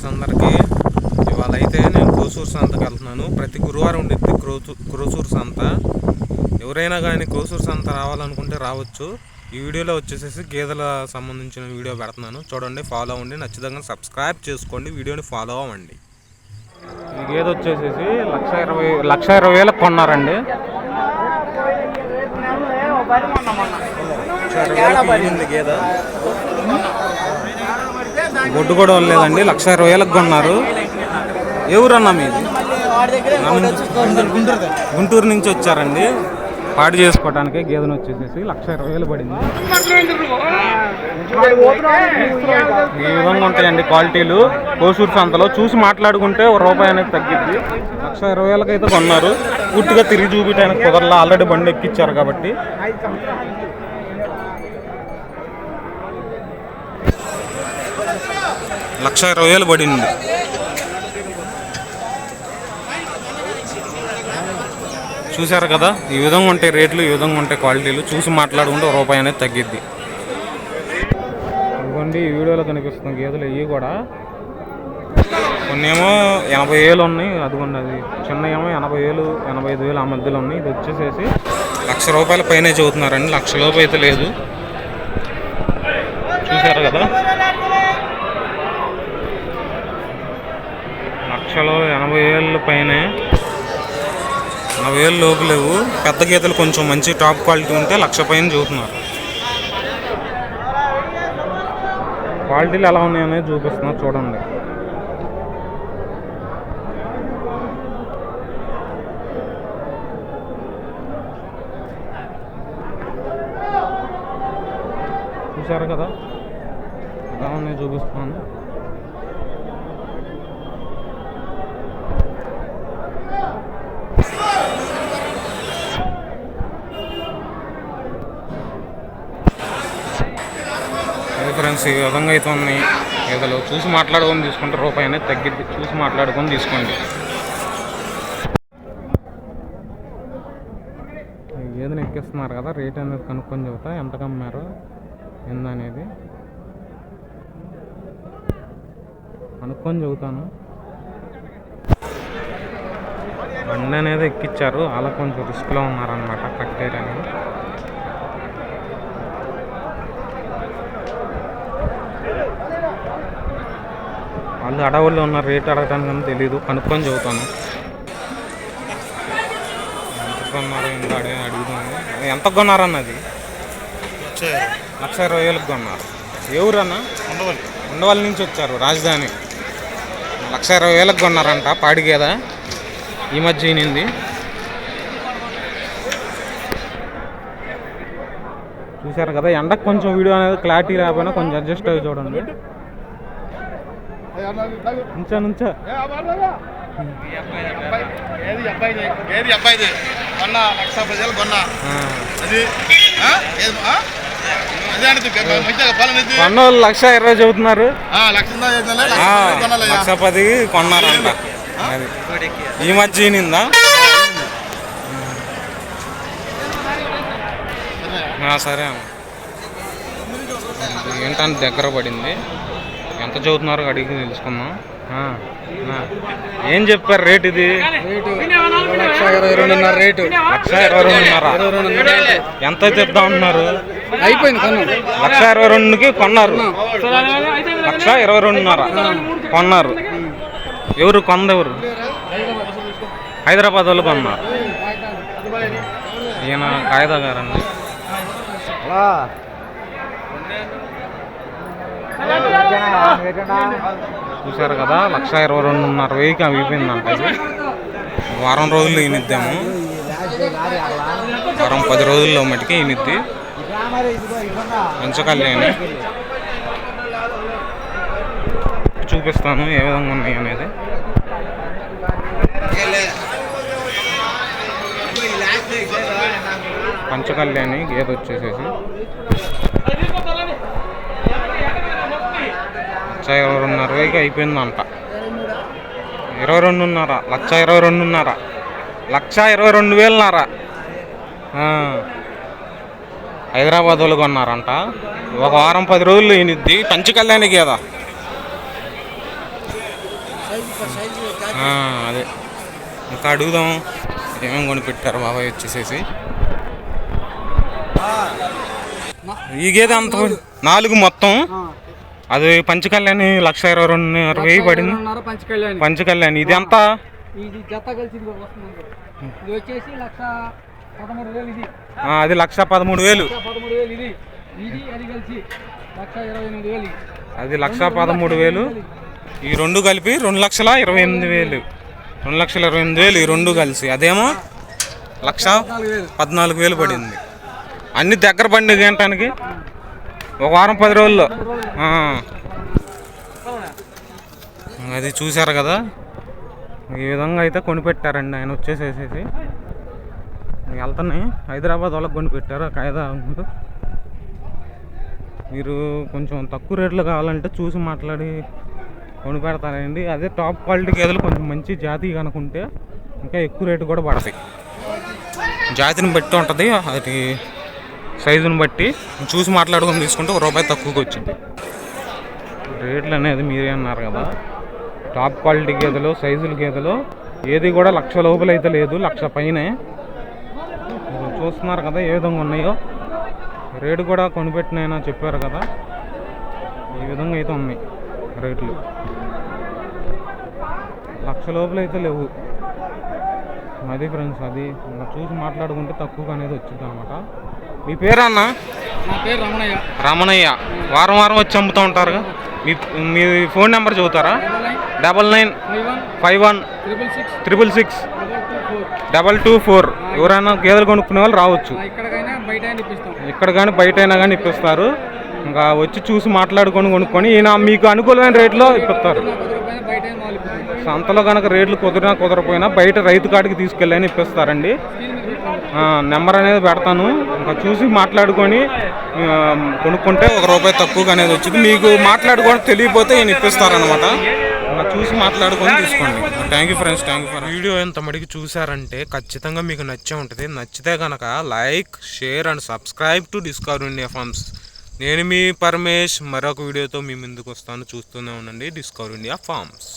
Friends అందరికీ. ఇవాళ అయితే నేను క్రోసూరు సంతకి వెళ్తున్నాను. ప్రతి గురువారం ఉండిద్ది క్రోచు క్రోసూరు సంత. ఎవరైనా కానీ క్రోసూరు సంత రావాలనుకుంటే రావచ్చు. ఈ వీడియోలో వచ్చేసేసి గేదెల సంబంధించిన వీడియో పెడుతున్నాను. చూడండి ఫాలో అవ్వండి. నచ్చితంగా సబ్స్క్రైబ్ చేసుకోండి. వీడియోని ఫాలో అవ్వండి. ఈ గేదె వచ్చేసేసి లక్ష ఇరవై లక్ష ఇరవై వేలకు కొన్నారండి. గేదె. బొడ్డు కూడా లేదండి లక్ష ఇరవై వేలకు కొన్నారు. ఎవరన్నా మీది? గుంటూరు నుంచి వచ్చారండి. పాడు చేసుకోవడానికి గేదెను వచ్చేసేసి లక్ష ఇరవై వేలు పడింది. ఈ విధంగా ఉంటాయండి క్వాలిటీలు. కోసూరు సంతలో చూసి మాట్లాడుకుంటే ఒక రూపాయి అనేది తగ్గిద్ది. లక్ష ఇరవై వేలకైతే అయితే కొన్నారు. పూర్తిగా తిరిగి చూపించడానికి కుదరలా. ఆల్రెడీ బండి ఎక్కిచ్చారు కాబట్టి. లక్ష ఇరవై వేలు పడింది. చూశారు కదా ఈ విధంగా ఉంటాయి రేట్లు ఈ విధంగా ఉంటాయి క్వాలిటీలు. చూసి మాట్లాడుకుంటే రూపాయి అనేది తగ్గిద్ది. ఇదిగోండి ఈ వీడియోలో కనిపిస్తుంది గేదెలు ఇవి కూడా. కొన్ని ఏమో ఎనభై వేలు ఉన్నాయి. అదిగోండి అది చిన్న ఏమో ఎనభై వేలు ఎనభై ఐదు వేలు ఆ మధ్యలో ఉన్నాయి. ఇది వచ్చేసేసి లక్ష రూపాయల పైనే చదువుతున్నారండి లక్ష లోపు అయితే లేదు. చూశారు కదా? లక్షలు ఎనభై ఏళ్ళ పైనే. ఎనభై ఏళ్ళు లోపు లేవు. పెద్ద గీతలు కొంచెం మంచి టాప్ క్వాలిటీ ఉంటే లక్ష పైన చూస్తున్నారు. క్వాలిటీలు ఎలా ఉన్నాయనేది చూపిస్తున్నారు చూడండి. చూసారు కదా? ఎలా ఉన్నాయి చూపిస్తున్నాను. ఫ్రెండ్స్ ఈ విధంగా అయితే ఉన్నాయి ఏదో చూసి మాట్లాడుకొని తీసుకుంటే రూపాయి అనేది తగ్గిద్ది. చూసి మాట్లాడుకొని తీసుకోండి. ఏదైనా ఎక్కిస్తున్నారు కదా రేట్ అనేది కనుక్కొని చెబుతా ఎంత కమ్మారు ఏందనేది. కనుక్కొని చెబుతాను. బండి అనేది ఎక్కిచ్చారు. అలా కొంచెం రిస్క్లో ఉన్నారనమాట కట్టేరని వాళ్ళు అడవుల్లో ఉన్న రేట్ అడగటానికి తెలియదు కనుక్కొని చెబుతాను. ఎంత కొన్నారు ఇంకా అడిగి అడుగుతాను ఎంత కొన్నారన్నది లక్ష ఇరవై. వేలకు కొన్నారు. ఏ ఊరన్నా? ఉండవాలి ఉండవల్లి నుంచి వచ్చారు రాజధాని. లక్ష ఇరవై వేలకు కొన్నారంట పాడి గేద ఈ మధ్య ఈనింది చూశారు కదా ఎండకు కొంచెం వీడియో అనేది క్లారిటీ లేకపోయినా కొంచెం అడ్జస్ట్ అయ్యి చూడండి. నుంచా? నుంచా ఏది అబ్బాయిది ఏది అబ్బాయిది కొన్న లక్ష ప్రజలు కొన్న. అది ఆ? ఏది ఆ? అదే అంటే మంచిగా పాలనది కొన్న వాళ్ళు లక్ష ఇరవై చెబుతున్నారు. లక్ష పది కొన్నారంట. ఈ మధ్య ఈనిందా? సరే అన్న. ఏంటంటే దగ్గర పడింది. ఎంత చదువుతున్నారో అడిగి తెలుసుకుందాం. ఏం చెప్పారు రేట్ ఇది? లక్ష ఇరవై రెండున్నర రేటు. లక్ష ఇరవై రెండున్నర ఎంత ఇద్దాం అంటున్నారు అయిపోయింది లక్ష ఇరవై రెండుకి కొన్నారు. లక్ష ఇరవై రెండున్నర కొన్నారు. ఎవరు కొంద ఎవరు? హైదరాబాద్ వాళ్ళు కొన్నారు. ఈయన కాయిదా గారండి చూసారు కదా లక్ష ఇరవై రెండున్నర వెయ్యికి అయిపోయిందంట ఇది. వారం రోజుల్లో ఈనిద్దాము. వారం పది రోజుల్లో మటుకే ఈనిద్ది. పెంచకల్యాణి చూపిస్తాను ఏ విధంగా ఉన్నాయి అనేది. పంచకల్యాణి గేదె వచ్చేసేసి. లక్ష ఇరవై రెండున్నర వేకి అయిపోయిందంట. ఇరవై రెండున్నర లక్ష ఇరవై రెండున్నర లక్ష ఇరవై రెండు వేలున్నర. హైదరాబాద్ వాళ్ళు కొన్నారంట. ఒక వారం పది రోజులు ఈనిద్ది పంచకళ్యాణి గేద ఆ, అదే. ఇంకా అడుగుదాం ఏమేమి కొనిపెట్టారు బాబాయ్ వచ్చేసేసి. ఈ గేదె అంత నాలుగు మొత్తం. అది పంచకళ్యాణి లక్ష ఇరవై రెండు వెయ్యి పడింది. పంచకళ్యాణి ఇది ఎంత? అది లక్ష పదమూడు వేలు. అది లక్ష పదమూడు వేలు. ఈ రెండు కలిపి రెండు లక్షల ఇరవై ఎనిమిది వేలు. రెండు లక్షల ఇరవై ఎనిమిది వేలు ఈ రెండు కలిసి. అదేమో లక్ష పద్నాలుగు వేలు. పడింది. అన్ని దగ్గర బండి గంటానికి ఒక వారం పది రోజుల్లో. అది చూశారు కదా? ఈ విధంగా అయితే కొనిపెట్టారండి ఆయన వచ్చేసేసేసి. వెళ్తున్నాయి. హైదరాబాద్ వాళ్ళకి కొనిపెట్టారు ఆ కాయిదా మీరు కొంచెం తక్కువ రేట్లో కావాలంటే చూసి మాట్లాడి కొనిపెడతారండి. అదే టాప్ క్వాలిటీ గేదెలు కొంచెం మంచి జాతి కనుకుంటే ఇంకా ఎక్కువ రేటు కూడా పడతాయి. జాతిని బట్టి ఉంటుంది. అది సైజుని బట్టి చూసి మాట్లాడుకొని తీసుకుంటే ఒక రూపాయి తక్కువకి వచ్చింది. రేట్లు అనేది మీరే అన్నారు కదా. టాప్ క్వాలిటీ గేదెలు సైజుల గేదెలు ఏది కూడా లక్ష లోపల అయితే లేదు లక్ష పైనే. చూస్తున్నారు కదా ఏ విధంగా ఉన్నాయో. రేటు కూడా కొనిపెట్టినైనా చెప్పారు కదా. ఈ విధంగా అయితే ఉన్నాయి రేట్లు. లక్ష లోపల అయితే లేవు. అది ఫ్రెండ్స్ అది చూసి మాట్లాడుకుంటే తక్కువ అనేది వచ్చింది అనమాట మీ పేరు అన్న నా పేరు రమణయ్య. రమణయ్య. వారం వారం వచ్చి అమ్ముతూ ఉంటారుగా? మీ మీ ఫోన్ నెంబర్ చెబుతారా double nine. Five one. Triple six. Double two four. ఎవరైనా గేదెలు కొనుక్కునే వాళ్ళు రావచ్చు. ఇక్కడ కానీ బయట అయినా కానీ ఇప్పిస్తారు. ఇంకా వచ్చి చూసి మాట్లాడుకొని కొనుక్కొని ఈయన మీకు అనుకూలమైన రేట్లో ఇప్పిస్తారు కుదరకపోయినా బయట అయినా మాలు ఇప్పిస్తాం సంతలో కనుక రేట్లు కుదిరినా కుదరపోయినా బయట రైతు కాడికి తీసుకెళ్ళని ఇప్పిస్తారండి. నెంబర్ అనేది పెడతాను. ఇంకా చూసి మాట్లాడుకొని కొనుక్కుంటే ఒక రూపాయి తక్కువగా అనేది వచ్చింది. మీకు మాట్లాడుకొని తెలియపోతే ఈయన ఇప్పిస్తారనమాట ఇంకా చూసి మాట్లాడుకొని తీసుకోండి. Thank you friends thank you video ఎంత మడికి చూసారంటే ఖచ్చితంగా మీకు నచ్చే ఉంటుంది. నచ్చితే కనుక like share and subscribe to Discover India Farms. నేను మీ పరమేష్ మరొక వీడియోతో మీ ముందుకు వస్తాను. చూస్తూనే ఉండండి డిస్కవర్ ఇండియా ఫార్మ్స్.